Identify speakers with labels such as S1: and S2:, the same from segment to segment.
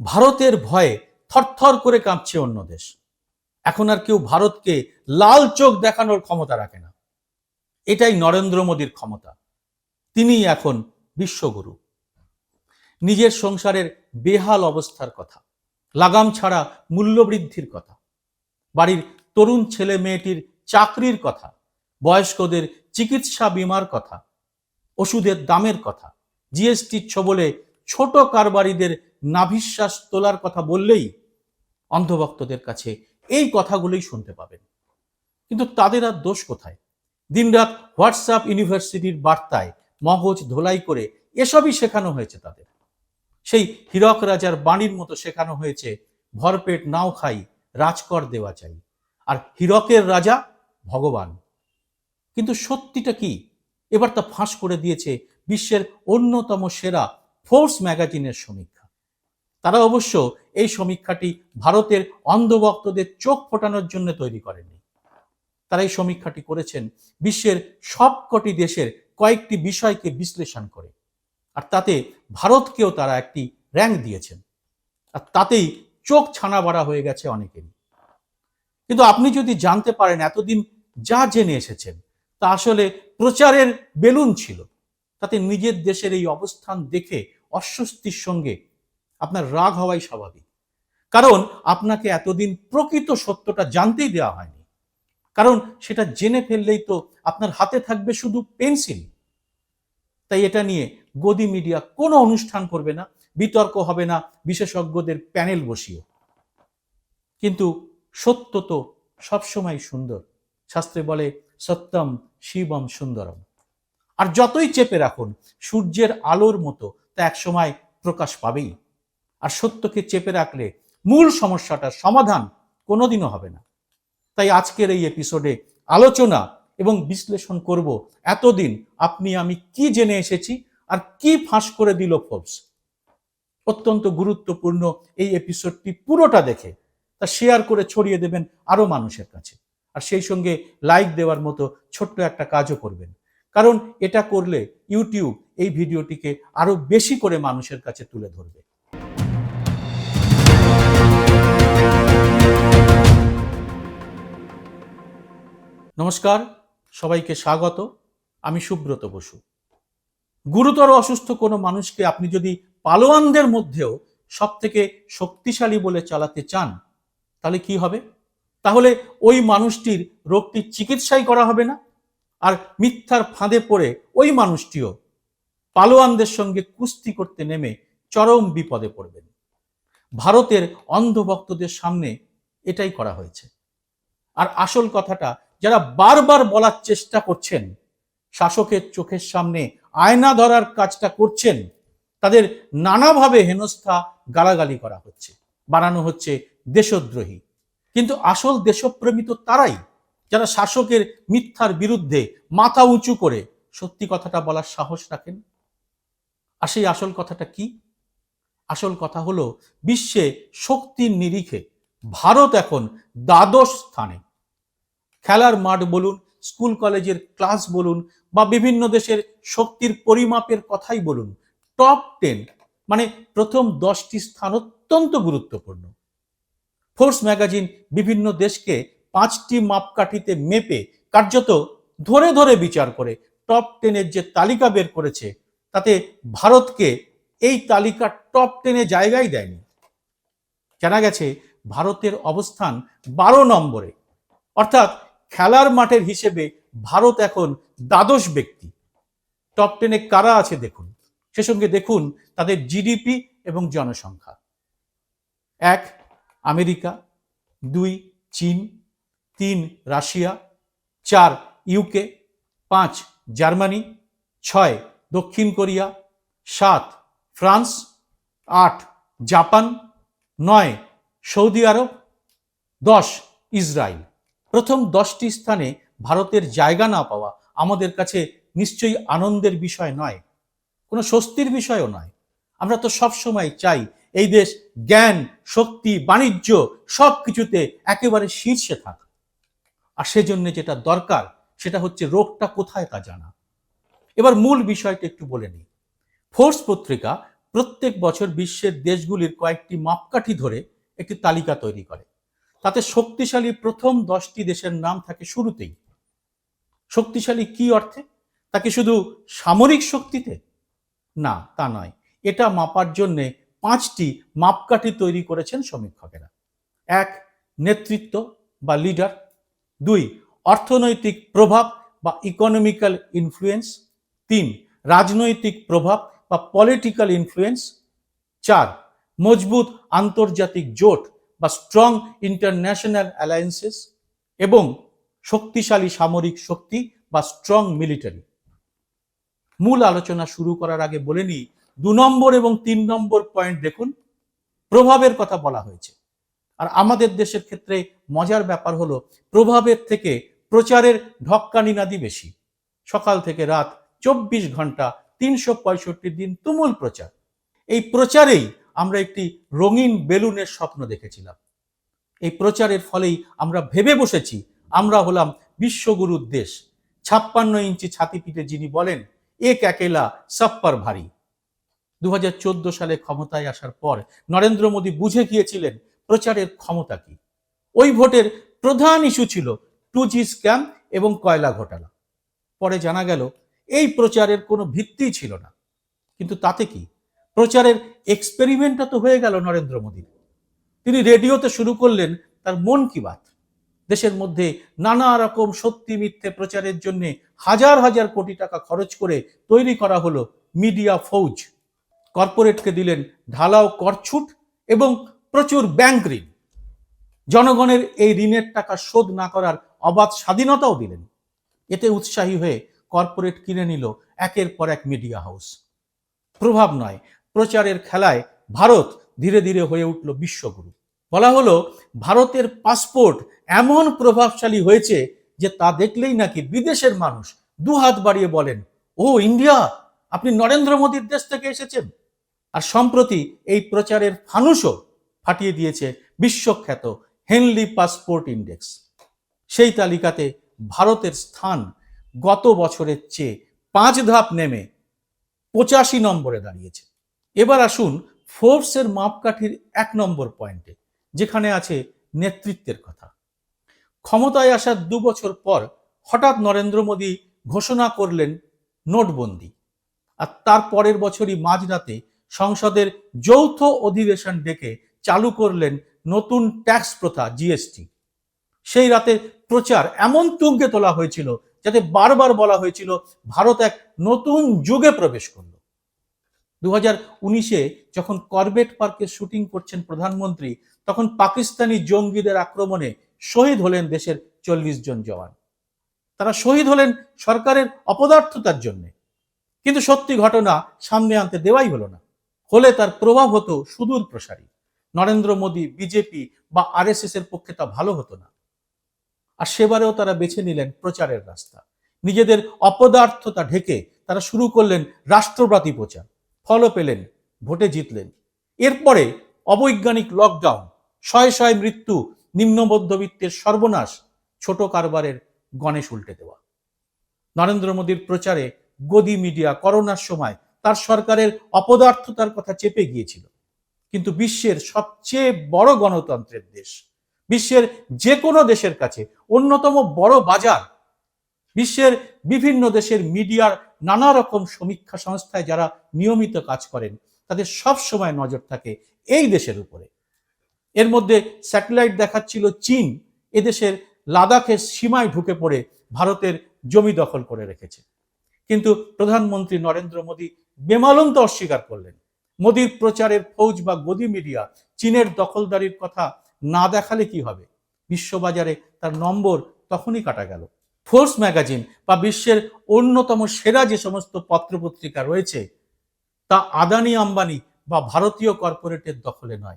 S1: ভারতের ভয়ে থরথর করে কাঁপছে অন্য দেশ। এখন আর কেউ ভারতকে লাল চোখ দেখানোর ক্ষমতা রাখে না। এটাই নরেন্দ্র মোদীর ক্ষমতা। তিনিই এখন বিশ্বগুরু। নিজের সংসারের বেহাল অবস্থার কথা, লাগাম ছাড়া মূল্যবৃদ্ধির কথা, বাড়ির তরুণ ছেলে মেয়েটির চাকরির কথা, বয়স্কদের চিকিৎসা বিমার কথা, ওষুধের দামের কথা, জিএসটির ছবলে ছোট কারবারিদের নাভিশ্বাস তোলার কথা বললেই অন্ধভক্তদের কাছে এই কথাগুলোই শুনতে পাবেন। কিন্তু তাদের আর দোষ কোথায়? দিনরাত হোয়াটসঅ্যাপ ইউনিভার্সিটির বার্তায় মগজ ধোলাই করে এসবই শেখানো হয়েছে তাদের। সেই হীরক রাজার বাণীর মতো শেখানো হয়েছে, ভরপেট নাও খাই, রাজকর দেওয়া চাই। আর হীরকের রাজা ভগবান। কিন্তু সত্যিটা কি? এবার তা ফাঁস করে দিয়েছে বিশ্বের অন্যতম সেরা ফোর্স ম্যাগাজিনের সমীক্ষা। তারা অবশ্য এই সমীক্ষাটি ভারতের অন্ধভক্তদের চোখ ফোটানোর জন্য তৈরি করেননি তারা এই সমীক্ষাটি করেছেন বিশ্বের সবকটি দেশের কয়েকটি বিষয়কে বিশ্লেষণ করে। আর তাতে ভারতকেও তারা একটি র্যাঙ্ক দিয়েছেন। আর তাতেই চোখ ছানা বাড়া হয়ে গেছে অনেকেরই। কিন্তু আপনি যদি জানতে পারেন এতদিন যা জেনে এসেছেন, তা আসলে প্রচারের বেলুন ছিল। তাতে নিজের দেশের এই অবস্থান দেখে অস্বস্তির সঙ্গে আপনার রাগ হওয়াই স্বাভাবিক। কারণ আপনাকে এতদিন প্রকৃত সত্যটা জানতেই দেওয়া হয়নি। কারণ সেটা জেনে ফেললেই তো আপনার হাতে থাকবে শুধু পেন্সিল। তাই এটা নিয়ে গদি মিডিয়া কোনো অনুষ্ঠান করবে না, বিতর্ক হবে না, বিশেষজ্ঞদের প্যানেল বসিয়ে। কিন্তু সত্য তো সবসময় সুন্দর। শাস্ত্রে বলে, সত্যম শিবম সুন্দরম। আর যতই চেপে রাখুন, সূর্যের আলোর মতো তা একসময় প্রকাশ পাবেই। আর সত্যকে চেপে রাখলে মূল সমস্যাটার সমাধান কোনোদিনও হবে না। তাই আজকের এই এপিসোডে আলোচনা এবং বিশ্লেষণ করব এতদিন আপনি আমি কি জেনে এসেছি আর কি ফাঁস করে দিল ফোর্বস অত্যন্ত গুরুত্বপূর্ণ এই এপিসোডটি পুরোটা দেখে। তা শেয়ার করে ছড়িয়ে দেবেন আরও মানুষের কাছে। আর সেই সঙ্গে লাইক দেওয়ার মতো ছোট্ট একটা কাজও করবেন। কারণ এটা করলে ইউটিউব এই ভিডিওটিকে আরও বেশি করে মানুষের কাছে তুলে ধরবে। নমস্কার, সবাইকে স্বাগত। আমি সুব্রত বসু। গুরুতর অসুস্থ কোনো মানুষকে আপনি যদি পালোয়ানদের মধ্যেও সব থেকে শক্তিশালী বলে চালাতে চান, তাহলে কি হবে? তাহলে ওই মানুষটির রোগটির চিকিৎসাই করা হবে না? আর মিথ্যার ফাঁদে পড়ে ওই মানুষটিও পালোয়ানদের সঙ্গে কুস্তি করতে নেমে চরম বিপদে পড়বেন। ভারতের অন্ধভক্তদের সামনে এটাই করা হয়েছে। আর আসল কথাটা, যারা বারবার বলার চেষ্টা করছেন, শাসকের চোখের সামনে আয়না ধরার কাজটা করছেন, তাদের নানাভাবে হেনস্থা গালাগালি করা হচ্ছে, বানানো হচ্ছে দেশদ্রোহী। কিন্তু আসল দেশপ্রেমী তো তারাই, যারা শাসকের মিথ্যার বিরুদ্ধে মাথা উঁচু করে সত্যি কথাটা বলার সাহস রাখেন। আর সেই আসল কথাটা কি? আসল কথা হলো, বিশ্বে শক্তির নিরিখে ভারত এখন দ্বাদশ স্থানে। খেলার মাঠ বলুন, স্কুল কলেজের ক্লাস বলুন, বা বিভিন্ন দেশের শক্তির পরিমাপের কথাই বলুন, টপ টেন মানে প্রথম দশটি স্থান অত্যন্ত গুরুত্বপূর্ণ। ফোর্স ম্যাগাজিন বিভিন্ন দেশকে পাঁচটি মাপকাঠিতে মেপে কার্যত ধরে ধরে বিচার করে, টপ টেনের যে তালিকা বের করেছে তাতে ভারতকে এই তালিকার টপ টেনে জায়গাই দেয়নি। জানা গেছে ভারতের অবস্থান বারো নম্বরে। অর্থাৎ খেলার মাঠের হিসেবে ভারত এখন দ্বাদশ ব্যক্তি। টপ টেনে কারা আছে দেখুন। সে সঙ্গে দেখুন তাদের জিডিপি এবং জনসংখ্যা। এক, আমেরিকা। দুই, চীন। তিন, রাশিয়া। চার ইউকে পাঁচ, জার্মানি। ছয় দক্ষিণ কোরিয়া, সাত, ফ্রান্স, আট, জাপান, নয়, সৌদি আরব, দশ, ইসরায়েল। প্রথম দশটি স্থানে ভারতের জায়গা না পাওয়া আমাদের কাছে নিশ্চয়ই আনন্দের বিষয় নয়, কোনো স্বস্তির বিষয়ও নয়। আমরা তো সবসময় চাই এই দেশ জ্ঞান, শক্তি, বাণিজ্য সব কিছুতে একেবারে শীর্ষে থাক। আর সেজন্য যেটা দরকার সেটা হচ্ছে রোগটা কোথায় তা জানা। এবার মূল বিষয়টা একটু বলে নিই। ফোর্স পত্রিকা প্রত্যেক বছর বিশ্বের দেশগুলির কয়েকটি মাপকাঠি ধরে একটি তালিকা তৈরি করে। তাতে শক্তিশালী প্রথম দশটি দেশের নাম থাকে শুরুতেই। শক্তিশালী কি অর্থে? তাকে শুধু সামরিক শক্তিতে? না, তা নয়। এটা মাপার জন্যে পাঁচটি মাপকাঠি তৈরি করেছেন সমীক্ষকেরা। এক, নেতৃত্ব বা লিডার। দুই, অর্থনৈতিক প্রভাব বা ইকোনমিক্যাল ইনফ্লুয়েন্স তিন, রাজনৈতিক প্রভাব বা পলিটিক্যাল ইনফ্লুয়েন্স চার, মজবুত আন্তর্জাতিক জোট বা স্ট্রং ইন্টারন্যাশনাল অ্যালায়েন্সেস এবং শক্তিশালী সামরিক শক্তি বা স্ট্রং মিলিটারি মূল আলোচনা শুরু করার আগে বলে নিই, দু নম্বর এবং তিন নম্বর পয়েন্ট দেখুন, প্রভাবের কথা বলা হয়েছে। আর আমাদের দেশের ক্ষেত্রে মজার ব্যাপার হলো, প্রভাবের থেকে প্রচারের ঢক্কানিনাদি বেশি। সকাল থেকে রাত চব্বিশ ঘণ্টা তিনশো পঁয়ষট্টি দিন তুমুল প্রচার। এই প্রচারেই আমরা একটি রঙিন বেলুনের স্বপ্ন দেখেছিলাম। এই প্রচারের ফলেই আমরা ভেবে বসেছি, আমরা হলাম বিশ্বগুরুর দেশ। ছাপ্পান্ন ইঞ্চি ছাতি পিঠে যিনি বলেন এক একেলা সপ্পার ভারী। দু সালে ক্ষমতায় আসার পর নরেন্দ্র মোদী বুঝে গিয়েছিলেন প্রচারের ক্ষমতা কি। ওই ভোটের প্রধান ইস্যু ছিল টু জি স্ক্যাম এবং কয়লা ঘোটালা। পরে জানা গেল এই প্রচারের কোনো ভিত্তিই ছিল না। কিন্তু তাতে কি? প্রচারের এক্সপেরিমেন্টটা তো হয়ে গেল নরেন্দ্র মোদীর। তিনি রেডিওতে শুরু করলেন তার মন কি বাত। দেশের মধ্যে নানা রকম সত্যি মিথ্যে প্রচারের জন্য হাজার হাজার কোটি টাকা খরচ করে তৈরি করা হলো মিডিয়া ফৌজ। কর্পোরেটকে দিলেন ঢালাও করছুট এবং প্রচুর ব্যাংক ঋণ। জনগণের এই ঋণের টাকা শোধ না করার অবাধ স্বাধীনতাও দিলেন। এতে উৎসাহী হয়ে কর্পোরেট কিনে নিল, একের পর এক মিডিয়া হাউস প্রভাব নয়, প্রচারের খেলায় ভারত ধীরে ধীরে হয়ে উঠল বিশ্বগুরু। বলা হলো, ভারতের পাসপোর্ট এমন প্রভাবশালী হয়েছে যে তা দেখলেই নাকি বিদেশের মানুষ দুহাত বাড়িয়ে বলেন, ও ইন্ডিয়া, আপনি নরেন্দ্র মোদীর দেশ থেকে এসেছেন? আর সম্প্রতি এই প্রচারের ফানুসও ফাটিয়ে দিয়েছে বিশ্বখ্যাত হেনলি পাসপোর্ট ইন্ডেক্স সেই তালিকাতে ভারতের স্থান গত বছরের চেয়ে পাঁচ ধাপ নেমে পঁচাশি নম্বরে দাঁড়িয়েছে। এবার আসুন ফোর্সের মাপকাঠির এক নম্বর পয়েন্টে, যেখানে আছে নেতৃত্বের কথা। ক্ষমতায় আসার দু বছর পর হঠাৎ নরেন্দ্র মোদী ঘোষণা করলেন নোটবন্দি আর তার পরের বছরই মাঝরাতে সংসদের যৌথ অধিবেশন ডেকে চালু করলেন নতুন ট্যাক্স প্রথা, জিএসটি। সেই রাতে প্রচার এমন তুঙ্গে তোলা হয়েছিল যাতে বারবার বলা হয়েছিল, ভারত এক নতুন যুগে প্রবেশ করল। দু হাজার উনিশে যখন করবেট পার্কে শুটিং করছেন প্রধানমন্ত্রী, তখন পাকিস্তানি জঙ্গিদের আক্রমণে শহীদ হলেন দেশের চল্লিশ জন জওয়ান। তারা শহীদ হলেন সরকারের অপদার্থতার জন্য। কিন্তু সত্যি ঘটনা সামনে আনতে দেওয়াই হলো না। হলে তার প্রভাব হতো সুদূর প্রসারী নরেন্দ্র মোদী, বিজেপি বা আরএসএস এর পক্ষে তা ভালো হতো না। আর সেবারেও তারা বেছে নিলেন প্রচারের রাস্তা। নিজেদের অপদার্থতা ঢেকে তারা শুরু করলেন রাষ্ট্রব্রাতি প্রচার। ফলও পেলেন, ভোটে জিতলেন। এরপরে অবৈজ্ঞানিক লকডাউন শয়ে শয়ে মৃত্যু নিম্ন মধ্যবিত্তের সর্বনাশ, ছোট কারবারের গণেশ উল্টে দেওয়া। নরেন্দ্র মোদীর প্রচারে গদি মিডিয়া করোনার সময় তার সরকারের অপদার্থতার কথা চেপে গিয়েছিল। কিন্তু বিশ্বের সবচেয়ে বড় গণতন্ত্রের দেশ। বিশ্বের যে কোনো দেশের কাছে, অন্যতম বড় বাজার, বিশ্বের বিভিন্ন দেশের মিডিয়ার নানা রকম সমীক্ষা সংস্থায় যারা নিয়মিত কাজ করেন, তাদের সব সময় নজর থাকে এই দেশের উপরে। এর মধ্যে স্যাটেলাইট দেখাচ্ছিল চীন এদেশের লাদাখের সীমায় ঢুকে পড়ে ভারতের জমি দখল করে রেখেছে। কিন্তু প্রধানমন্ত্রী নরেন্দ্র মোদী বেমালন্ত অস্বীকার করলেন। মোদীর প্রচারের ফৌজ বা গদি মিডিয়া চীনের দখলদারির কথা না দেখালে কি হবে? বিশ্ববাজারে তার নম্বর তখনই কাটা গেল। ফোর্স ম্যাগাজিন বা বিশ্বের অন্যতম সেরা যে সমস্ত পত্রপত্রিকা রয়েছে, তা আদানি আম্বানি বা ভারতীয় কর্পোরেটের দখলে নয়।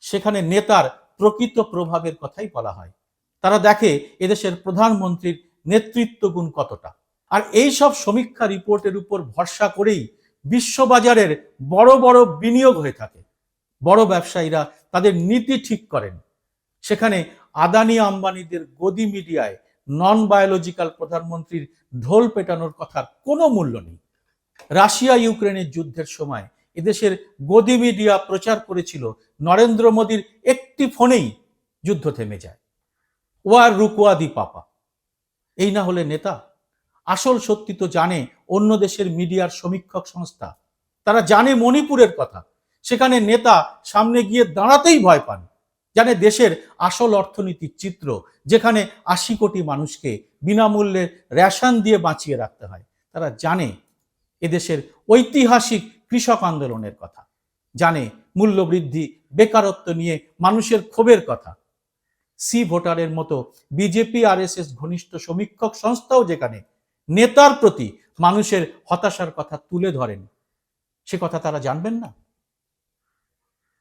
S1: সেখানে নেতার প্রকৃত প্রভাবের কথাই বলা হয়। তারা দেখে এদেশের প্রধানমন্ত্রীর নেতৃত্ব গুণ কতটা। আর এই সব সমীক্ষা রিপোর্টের উপর ভরসা করেই বিশ্ববাজারের বড় বড় বিনিয়োগ হয়ে থাকে। বড় ব্যবসায়ীরা তাদের নীতি ঠিক করেন। সেখানে আদানি আম্বানিদের গদি মিডিয়ায় নন বায়োলজিক্যাল প্রধানমন্ত্রীর ঢোল পেটানোর কথার কোনো মূল্য নেই। রাশিয়া ইউক্রেনের যুদ্ধের সময় এদেশের গদি মিডিয়া প্রচার করেছিল নরেন্দ্র মোদীর একটি ফোনেই যুদ্ধ থেমে যায়। ওয়ার রুকুয়াদি পাপা। এই না হলে নেতা? আসল সত্যি তো জানে অন্য দেশের মিডিয়ার সমীক্ষক সংস্থা। তারা জানে মণিপুরের কথা। সেখানে নেতা সামনে গিয়ে দাঁড়াতেই ভয় পান, জানে দেশের আসল অর্থনীতির চিত্র, যেখানে আশি কোটি মানুষকে বিনামূল্যে রেশন দিয়ে বাঁচিয়ে রাখতে হয়। তারা জানে এদেশের ঐতিহাসিক কৃষক আন্দোলনের কথা, জানে মূল্যবৃদ্ধি, বেকারত্ব নিয়ে মানুষের ক্ষোভের কথা। সি ভোটারের মতো বিজেপি আর এস এস ঘনিষ্ঠ সমীক্ষক সংস্থাও যেখানে নেতার প্রতি মানুষের হতাশার কথা তুলে ধরেন, সে কথা তারা জানবেন না।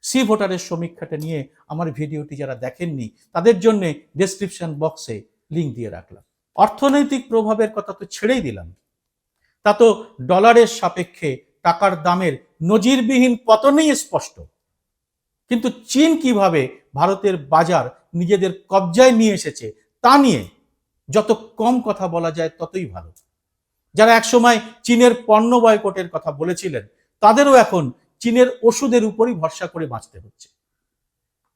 S1: সি ভোটারের সমীক্ষাটা নিয়ে আমার ভিডিওটি যারা দেখেননি, তাদের জন্য ডেসক্রিপশন বক্সে লিঙ্ক দিয়ে রাখলাম। অর্থনৈতিক প্রভাবের কথা তো ছেড়েই দিলাম। তা তো ডলারের সাপেক্ষে টাকার দামের নজিরবিহীন পতনেই স্পষ্ট। কিন্তু চীন কীভাবে ভারতের বাজার নিজেদের কবজায় নিয়ে এসেছে, তা নিয়ে যত কম কথা বলা যায় ততই ভালো। যারা একসময় চীনের পণ্য বয়কটের কথা বলেছিলেন, তাদেরও এখন চীনের ওষুধের উপরই ভরসা করে বাঁচতে হচ্ছে।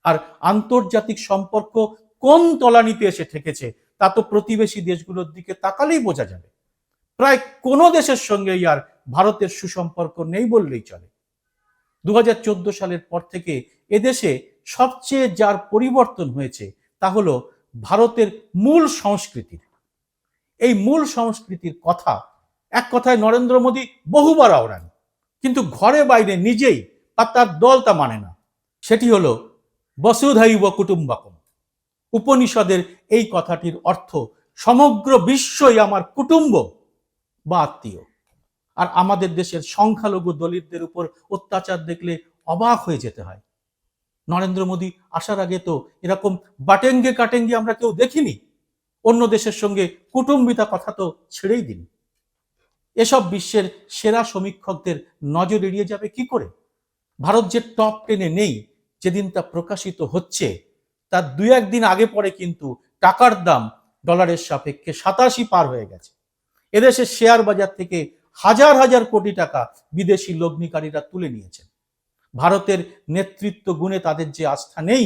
S1: আর আন্তর্জাতিক সম্পর্ক কোন তলানিতে এসে ঠেকেছে, তা তো প্রতিবেশী দেশগুলোর দিকে তাকালেই বোঝা যাবে। প্রায় কোনো দেশের সঙ্গেই আর ভারতের সুসম্পর্ক নেই বললেই চলে। দু হাজার চোদ্দ সালের পর থেকে এদেশে সবচেয়ে যার পরিবর্তন হয়েছে, তা হলো ভারতের মূল সংস্কৃতির। এই মূল সংস্কৃতির কথা, এক কথায় নরেন্দ্র মোদী বহুবার আওড়ান। কিন্তু ঘরে বাইরে নিজেই বা তার দল তা মানে না। সেটি হলো বসুধাইব কুটুম্বাকম। উপনিষদের এই কথাটির অর্থ সমগ্র বিশ্বই আমার কুটুম্ব বা আত্মীয়। আর আমাদের দেশের সংখ্যালঘু দলিতদের উপর অত্যাচার দেখলে অবাক হয়ে যেতে হয়। নরেন্দ্র মোদী আসার আগে তো এরকম বাটেঙ্গে কাটেঙ্গে আমরা কেউ দেখিনি। অন্য দেশের সঙ্গে কুটুম্বিতা কথা তো ছেড়েই দিন। এসব বিশ্বের সেরা সমীক্ষকদের নজর এড়িয়ে যাবে কি করে? ভারত যে টপ টেনে নেই, যেদিন তা প্রকাশিত হচ্ছে, তার দুই একদিন আগে পরে কিন্তু টাকার দাম ডলারের সাপেক্ষে সাতাশি পার হয়ে গেছে। এদেশের শেয়ার বাজার থেকে হাজার হাজার কোটি টাকা বিদেশি লগ্নিকারীরা তুলে নিয়েছেন। ভারতের নেতৃত্ব গুণে তাদের যে আস্থা নেই,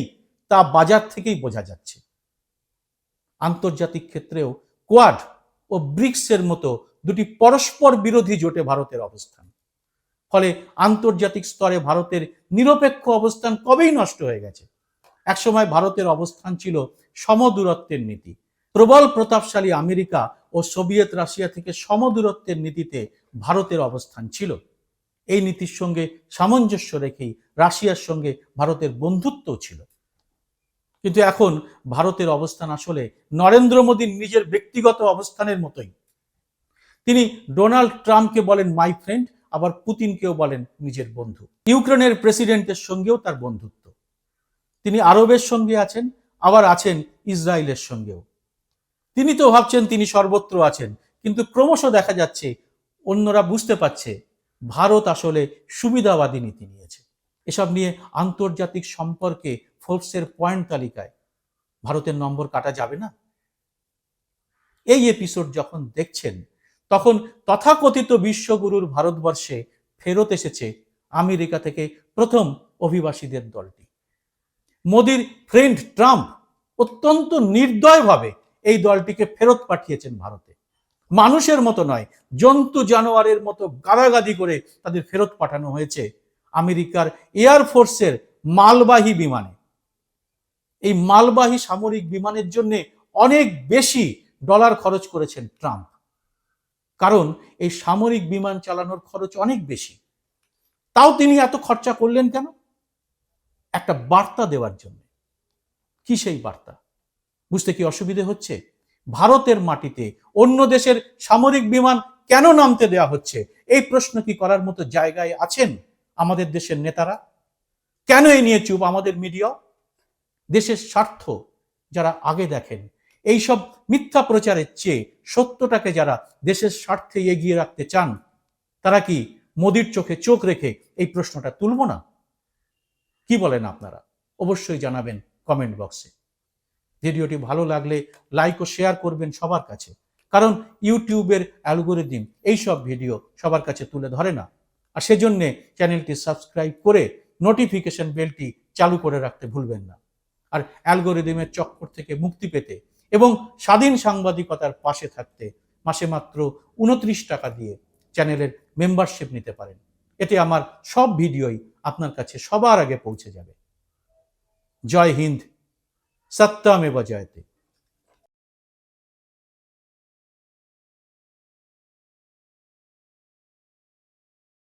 S1: তা বাজার থেকেই বোঝা যাচ্ছে। আন্তর্জাতিক ক্ষেত্রেও কোয়াড ও ব্রিক্সের মতো দুটি পরস্পর বিরোধী জোটে ভারতের অবস্থান। ফলে আন্তর্জাতিক স্তরে ভারতের নিরপেক্ষ অবস্থান কবেই নষ্ট হয়ে গেছে? একসময় ভারতের অবস্থান ছিল সমদূরত্বের নীতি। প্রবল প্রতাপশালী আমেরিকা ও সোভিয়েত রাশিয়া থেকে সমদূরত্বের নীতিতে ভারতের অবস্থান ছিল। এই নীতির সঙ্গে সামঞ্জস্য রেখেই রাশিয়ার সঙ্গে ভারতের বন্ধুত্বও ছিল। কিন্তু এখন ভারতের অবস্থান আসলে নরেন্দ্র মোদীর নিজের ব্যক্তিগত অবস্থানের মতোই। তিনি ডোনাল্ড ট্রাম্পকে বলেন মাই ফ্রেন্ড আবার পুতিনকেও বলেন, নিজের বন্ধু। ইউক্রেনের প্রেসিডেন্টের সঙ্গেও তার বন্ধুত্ব। তিনি আরবের সঙ্গে আছেন, আবার আছেন ইসরায়েলের সঙ্গেও। তিনি তো ভাবছেন তিনি সর্বত্র আছেন, কিন্তু ক্রমশ দেখা যাচ্ছে, অন্যরা বুঝতে পারছে, ভারত আসলে সুবিধাবাদী নীতি নিয়েছে। এসব নিয়ে আন্তর্জাতিক সম্পর্কে ফোর্বসের পয়েন্ট তালিকায় ভারতের নম্বর কাটা যাবে না? এই এপিসোড যখন দেখছেন তখন তথাকথিত বিশ্বগুরুর ভারতবর্ষে ফেরত এসেছে আমেরিকা থেকে প্রথম অভিবাসীদের দলটি। মোদির ফ্রেন্ড ট্রাম্প অত্যন্ত নির্দয়ভাবে এই দলটিকে ফেরত পাঠিয়েছেন ভারতে। মানুষের মতো নয়, জন্তু জানোয়ারের মতো গাদাগাদি করে তাদের ফেরত পাঠানো হয়েছে আমেরিকার এয়ারফোর্সের মালবাহী বিমানে। এই মালবাহী সামরিক বিমানের জন্য অনেক বেশি ডলার খরচ করেছেন ট্রাম্প। কারণ এই সামরিক বিমান চালানোর খরচ অনেক বেশি। তাও তিনি এত খরচা করলেন কেন? একটা বার্তা দেওয়ার জন্য। কি সেই বার্তা? বুঝতে কি অসুবিধে হচ্ছে? ভারতের মাটিতে অন্য দেশের সামরিক বিমান কেন নামতে দেওয়া হচ্ছে? এই প্রশ্ন কি করার মতো জায়গায় আছেন আমাদের দেশের নেতারা? কেন এই নিয়ে চুপ আমাদের মিডিয়া? দেশের স্বার্থ যারা আগে দেখেন এইসব মিথ্যা প্রচারের চেয়ে সত্যটাকে যারা দেশের স্বার্থে এগিয়ে রাখতে চান, তারা কি মোদির চোখে চোখ রেখে এই প্রশ্নটা তুলব না? কি বলেন আপনারা? অবশ্যই জানাবেন কমেন্ট বক্সে ভিডিওটি ভালো লাগলে লাইক ও শেয়ার করবেন সবার কাছে। কারণ ইউটিউবের অ্যালগোরিদিম এইসব ভিডিও সবার কাছে তুলে ধরে না। আর সেজন্যে চ্যানেলটি সাবস্ক্রাইব করে নোটিফিকেশন বেলটি চালু করে রাখতে ভুলবেন না। আর অ্যালগোরিদমের চক্কর থেকে মুক্তি পেতে এবং স্বাধীন সাংবাদিকতার পাশে থাকতে মাসে মাত্র উনত্রিশ টাকা দিয়ে চ্যানেলের মেম্বারশিপ নিতে পারেন। এতে আমার সব ভিডিওই আপনার কাছে সবার আগে পৌঁছে যাবে। জয় হিন্দ। সত্যামেব জয়তে।